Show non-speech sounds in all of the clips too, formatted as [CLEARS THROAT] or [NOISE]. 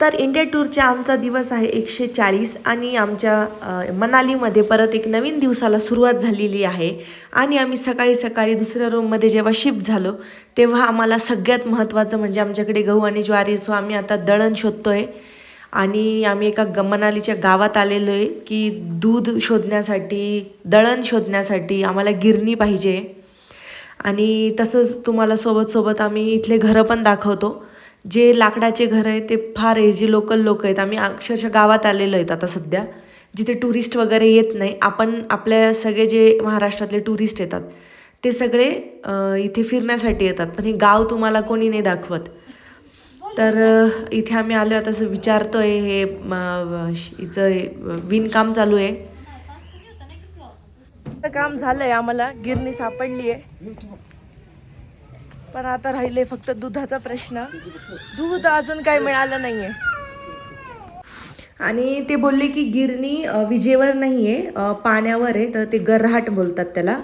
तर इंडिया टूरचा आमचा दिवस आहे एकशे चाळीस आणि आमच्या मनालीमध्ये परत एक नवीन दिवसाला सुरुवात झालेली आहे. आणि आम्ही सकाळी सकाळी दुसऱ्या रूममध्ये जेव्हा शिफ्ट झालो तेव्हा आम्हाला सगळ्यात महत्त्वाचं म्हणजे आमच्याकडे गहू आणि ज्वारी सो आम्ही आता दळण शोधतो आहे आणि आम्ही एका ग मनालीच्या गावात आलेलो आहे की दूध शोधण्यासाठी दळण शोधण्यासाठी आम्हाला गिरणी पाहिजे. आणि तसंच तुम्हाला सोबत सोबत आम्ही इथले घरं पण दाखवतो. जे लाकडाचे घर आहे ते फार आहे जे लोकल लोक आहेत. आम्ही अक्षरशः गावात आलेलो आहेत आता सध्या. जिथे टुरिस्ट वगैरे येत नाही आपण आपल्या सगळे जे महाराष्ट्रातले टुरिस्ट येतात ते सगळे इथे फिरण्यासाठी येतात. पण हे गाव तुम्हाला कोणी नाही दाखवत. तर इथे आम्ही आलो आता असं विचारतोय हे हिचं विणकाम चालू आहे. काम झालंय आम्हाला गिरणी सापडली आहे पण आता राहिले फक्त दुधाचा प्रश्न. दूध अजून काही मिळालं नाहीये. आणि ते बोलले की गिरणी विजेवर नाही आहे पाण्यावर आहे तर ते गरहाट बोलतात त्याला.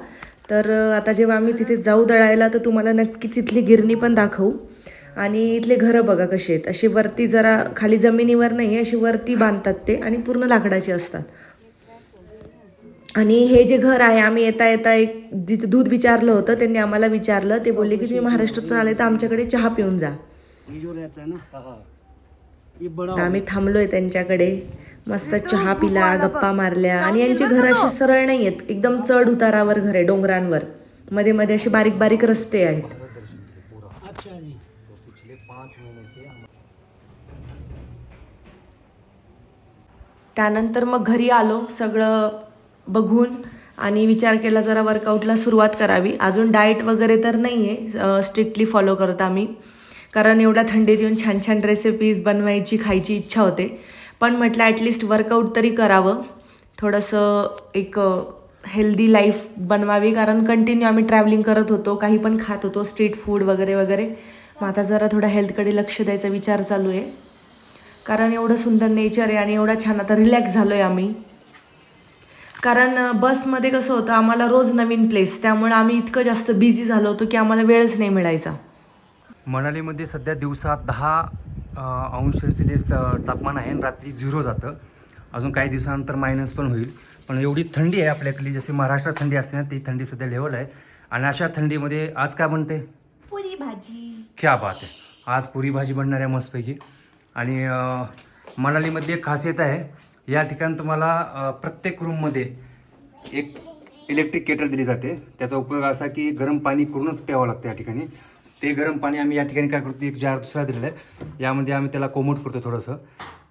तर आता जेव्हा आम्ही तिथे जाऊ दळायला तर तुम्हाला नक्कीच इथली गिरणी पण दाखवू. आणि इथले घरं बघा कसे आहेत. अशी वरती जरा खाली जमिनीवर नाही आहे अशी वरती बांधतात ते आणि पूर्ण लाकडाचे असतात. आणि हे जे घर आहे आम्ही येता येता एक जिथं दूध विचारलं होतं त्यांनी आम्हाला विचारलं. ते बोलले की तुम्ही महाराष्ट्रातून आले तर आमच्याकडे चहा पिऊन जा. आम्ही थांबलोय त्यांच्याकडे. मस्त चहा पिला गप्पा मारल्या. आणि यांची घर अशी सरळ नाही आहेत एकदम चढ उतारावर घर आहे डोंगरांवर. मध्ये मध्ये असे बारीक बारीक रस्ते आहेत. त्यानंतर मग घरी आलो. सगळं बघून आणि विचार केला जरा वर्कआउटला सुरुवात करावी. अजून डाएट वगैरे तर नाही आहे स्ट्रिक्टली फॉलो करत आम्ही. कारण एवढ्या थंडीत येऊन छान छान रेसिपीज बनवायची खायची इच्छा होते. पण म्हटलं ॲटलिस्ट वर्कआउट तरी करावं. थोडंसं एक हेल्दी लाईफ बनवावी. कारण कंटिन्यू आम्ही ट्रॅव्हलिंग करत होतो काही पण खात होतो स्ट्रीट फूड वगैरे वगैरे. मग आता जरा थोडा हेल्थकडे लक्ष द्यायचा विचार चालू आहे. कारण एवढं सुंदर नेचर आहे आणि एवढा छान आता रिलॅक्स झालो आहे आम्ही. कारण बसमध्ये कसं होतं आम्हाला रोज नवीन प्लेस त्यामुळे आम्ही इतकं जास्त बिझी झालो होतो की आम्हाला वेळच नाही मिळायचा. मनालीमध्ये सध्या दिवसात दहा अंश सेल्सिअस तापमान आहे आणि रात्री झिरो जातं. अजून काही दिवसानंतर मायनस पण होईल. पण एवढी थंडी आहे आपल्याकडली जशी महाराष्ट्रात थंडी असते ना ती थंडी सध्या लेवल आहे. आणि अशा थंडीमध्ये आज काय बनते? पुरी भाजी. क्या बात आहे. आज पुरी भाजी बनणार आहे मस्तपैकी. आणि मनालीमध्ये एक खासियत आहे या ठिकाणी तुम्हाला प्रत्येक रूममध्ये एक इलेक्ट्रिक केटल दिली जाते. त्याचा उपयोग असा की गरम पाणी करूनच प्यावं लागतं या ठिकाणी. ते गरम पाणी आम्ही या ठिकाणी काय करतो एक जार दुसरा दिलेला आहे. यामध्ये आम्ही त्याला कोमट करतो थोडंसं.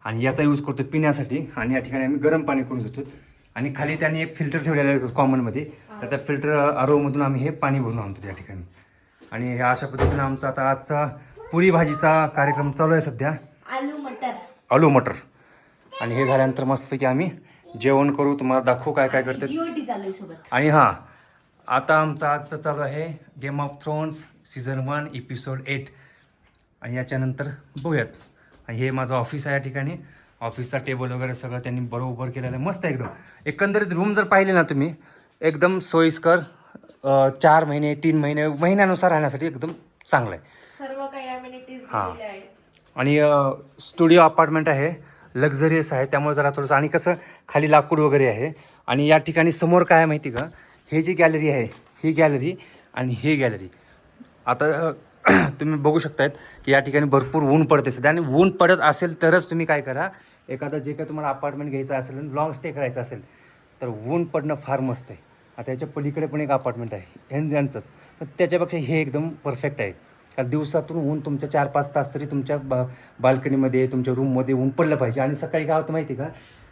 आणि याचा यूज करतो पिण्यासाठी. आणि या ठिकाणी आम्ही गरम पाणी करून घेतो. आणि खाली त्यांनी एक फिल्टर ठेवलेलं आहे कॉमनमध्ये तर त्या फिल्टर आरोमधून आम्ही हे पाणी भरून आणतो त्या ठिकाणी. आणि ह्या अशा पद्धतीनं आमचा आता आजचा पुरी भाजीचा कार्यक्रम चालू आहे सध्या. आलू मटर. आलू मटर. आणि हे झाल्यानंतर मस्तपैकी आम्ही जेवण करू. तुम्हाला दाखवू काय काय करते आणि हां आता आमचा आजचं चालू आहे game of thrones season one episode eight आणि याच्यानंतर बघूयात. आणि हे माझं ऑफिस आहे या ठिकाणी. ऑफिसचा टेबल वगैरे सगळं त्यांनी बरोबर केलेलं आहे. मस्त आहे एकदम. एकंदरीत रूम जर पाहिले ना तुम्ही एकदम सोयीस्कर चार महिने तीन महिने महिन्यानुसार राहण्यासाठी एकदम चांगलं आहे. सर्व काही हां. आणि स्टुडिओ अपार्टमेंट आहे. लक्झरियस आहे. त्यामुळे जरा थोडंसं आणि कसं खाली लाकूड वगैरे आहे. आणि या ठिकाणी समोर काय आहे माहिती का? हे जी गॅलरी आहे ही गॅलरी आणि ही गॅलरी आता [CLEARS THROAT] तुम्ही बघू शकतायत की या ठिकाणी भरपूर ऊन पडते. सध्या आणि ऊन पडत असेल तरच तुम्ही काय करा. एखादा जे काय तुम्हाला अपार्टमेंट घ्यायचं असेल लॉंग स्टे करायचं असेल तर ऊन पडणं फार मस्त आहे. आता याच्या पलीकडे पण एक अपार्टमेंट आहे एन यांचंच तर त्याच्यापेक्षा हे एकदम परफेक्ट आहे. कारण दिवसातून ऊन तुमच्या चार पाच तास तरी तुमच्या बा बाल्कनीमध्ये तुमच्या रूममध्ये ऊन पडलं पाहिजे. आणि सकाळी काय होतं माहिती आहे का?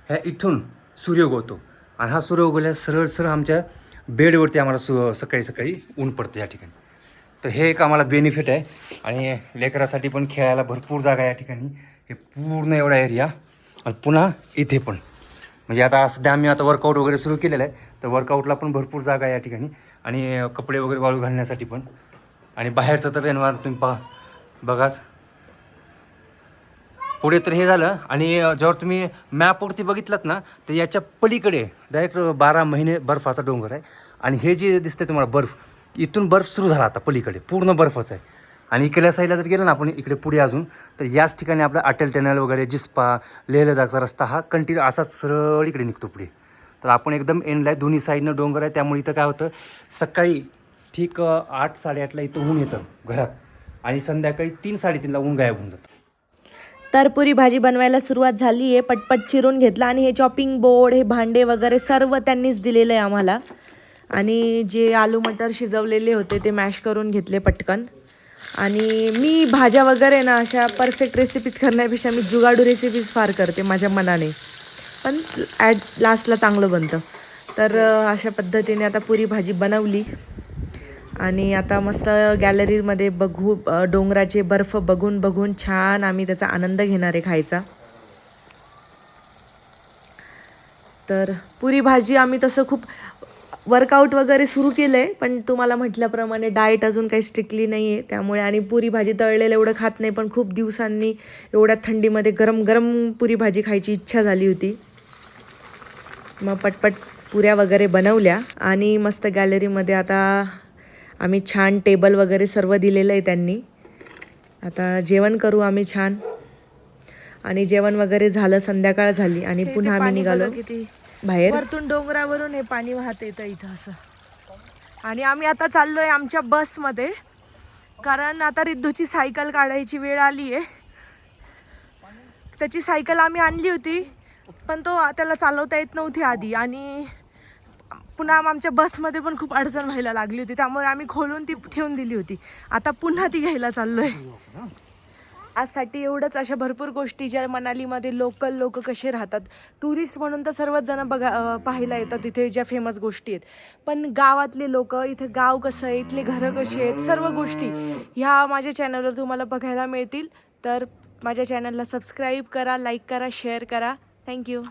ह्या इथून सूर्य उगवतो. आणि हा सूर्य उगवल्या सरळ सरळ आमच्या बेडवरती आम्हाला सु सकाळी सकाळी ऊन पडतं या ठिकाणी. तर हे एक आम्हाला बेनिफिट आहे. आणि लेकरासाठी पण खेळायला भरपूर जागा आहे या ठिकाणी. हे पूर्ण एवढा एरिया आणि पुन्हा इथे पण. म्हणजे आता सध्या आम्ही आता वर्कआउट वगैरे सुरू केलेलं आहे. तर वर्कआउटला पण भरपूर जागा आहे या ठिकाणी. आणि कपडे वगैरे वाळू घालण्यासाठी पण. आणि बाहेरचं तर एन्व्हायरमेंट तुम्ही पहा. बघाच. पुढे तर हे झालं आणि जेव्हा तुम्ही मॅपवरती बघितलात ना तर याच्या पलीकडे डायरेक्ट बारा महिने बर्फाचा डोंगर आहे. आणि हे जे दिसतंय तुम्हाला बर्फ इथून बर्फ सुरू झाला आता पलीकडे. पूर्ण बर्फच आहे. आणि इकडल्या साईडला जर गेलं ना आपण इकडे पुढे अजून तर याच ठिकाणी आपला अटल टनल वगैरे जिस्पा लेह लडाखचा रस्ता हा कंटिन्यू असाच सरळ इकडे निघतो पुढे. तर आपण एकदम एंडला आहे. दोन्ही साईडनं डोंगर आहे. त्यामुळे इथं काय होतं सकाळी ठीक आठ साडेआठला इथं ऊन येतं घरात आणि संध्याकाळी तीन साडेतीनला ऊन गायब होऊन जातं. तर पुरी भाजी बनवायला सुरुवात झाली आहे. पटपट चिरून घेतला आणि हे चॉपिंग बोर्ड हे भांडे वगैरे सर्व त्यांनीच दिलेलं आहे आम्हाला. आणि जे आलू मटर शिजवलेले होते ते मॅश करून घेतले पटकन. आणि मी भाज्या वगैरे ना अशा परफेक्ट रेसिपीज करण्यापेक्षा मी जुगाडू रेसिपीज फार करते माझ्या मनाने. पण ॲट लास्टला चांगलं बनतं. तर अशा पद्धतीने आता पुरी भाजी बनवली. आणि आता मस्त गॅलरीमध्ये बघू डोंगराचे बर्फ बघून बघून छान आम्ही त्याचा आनंद घेणार आहे खायचा. तर पुरी भाजी आम्ही तसं खूप वर्कआउट वगैरे सुरू केलं आहे पण तुम्हाला म्हटल्याप्रमाणे डाएट अजून काही स्ट्रिक्टली नाही आहे त्यामुळे आणि पुरी भाजी तळलेलं एवढं खात नाही पण खूप दिवसांनी एवढ्या थंडीमध्ये गरम गरम पुरी भाजी खायची इच्छा झाली होती. मग पटपट पुऱ्या वगैरे बनवल्या आणि मस्त गॅलरीमध्ये आता आम्ही छान टेबल वगैरे सर्व दिलेलं आहे त्यांनी. आता जेवण करू आम्ही छान. आणि जेवण वगैरे झालं संध्याकाळ झाली आणि पुन्हा आम्ही निघालो बाहेर. वरतून डोंगरावरून हे पाणी वाहत येतं इथं असं. आणि आम्ही आता चाललोय आमच्या बसमध्ये. कारण आता रिद्धूची सायकल काढायची वेळ आली आहे. त्याची सायकल आम्ही आणली होती पण तो त्याला चालवता येत नव्हती आधी. आणि पुन्हा आमच्या बसमध्ये पण खूप अडचण व्हायला लागली होती. त्यामुळे आम्ही खोलून ती ठेवून दिली होती. आता पुन्हा ती घ्यायला चाललोय. आजसाठी एवढंच. अशा भरपूर गोष्टी ज्या मनालीमध्ये लोकल लोक कसे राहतात. टुरिस्ट म्हणून तर सर्वच जण बघा पाहायला येतात तिथे ज्या फेमस गोष्टी आहेत. पण गावातले लोक इथे गाव कसं आहे इथले घरं कशी आहेत सर्व गोष्टी ह्या माझ्या चॅनलवर तुम्हाला बघायला मिळतील. तर माझ्या चॅनलला सबस्क्राईब करा लाईक करा शेअर करा. थँक्यू